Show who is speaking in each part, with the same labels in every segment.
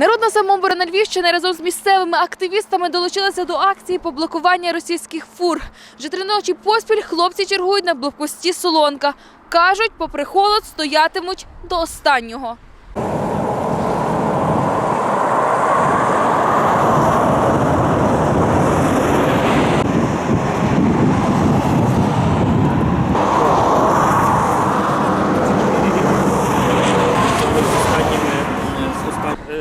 Speaker 1: Народна самооборона Львівщини разом з місцевими активістами долучилася до акції по блокуванню російських фур. Вже три ночі поспіль хлопці чергують на блокпості Солонка. Кажуть, попри холод стоятимуть до останнього.
Speaker 2: Е,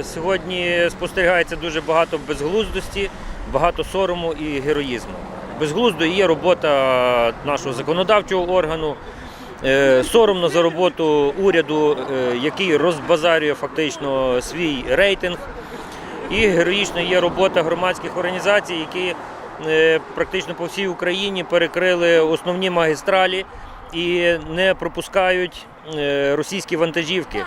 Speaker 2: Сьогодні спостерігається дуже багато безглуздості, багато сорому і героїзму. Безглуздо є робота нашого законодавчого органу. Е, Соромно за роботу уряду, е, який розбазарює фактично свій рейтинг. І героїчно є робота громадських організацій, які е, практично по всій Україні перекрили основні магістралі і не пропускають російські вантажівки.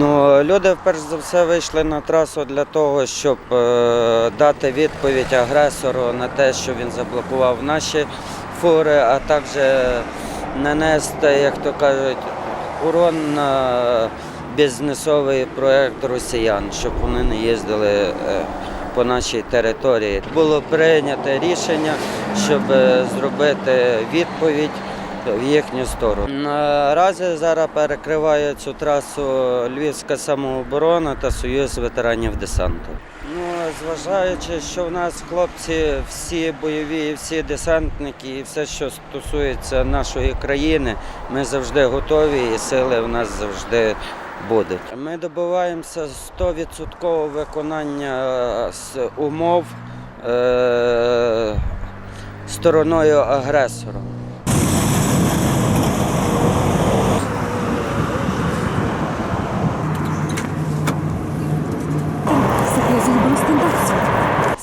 Speaker 3: Ну, люди перш за все вийшли на трасу для того, щоб е, дати відповідь агресору на те, що він заблокував наші фури, а також нанести, як то кажуть, урон на бізнесовий проєкт росіян, щоб вони не їздили е, по нашій території. Було прийнято рішення, щоб е, зробити відповідь в їхню сторону. Наразі зараз перекриває цю трасу Львівська самооборона та Союз ветеранів десанту. Ну, зважаючи, що в нас хлопці всі бойові, всі десантники, і все, що стосується нашої країни, ми завжди готові і сили в нас завжди будуть. Ми добиваємося 100% виконання е, умов е- стороною агресора.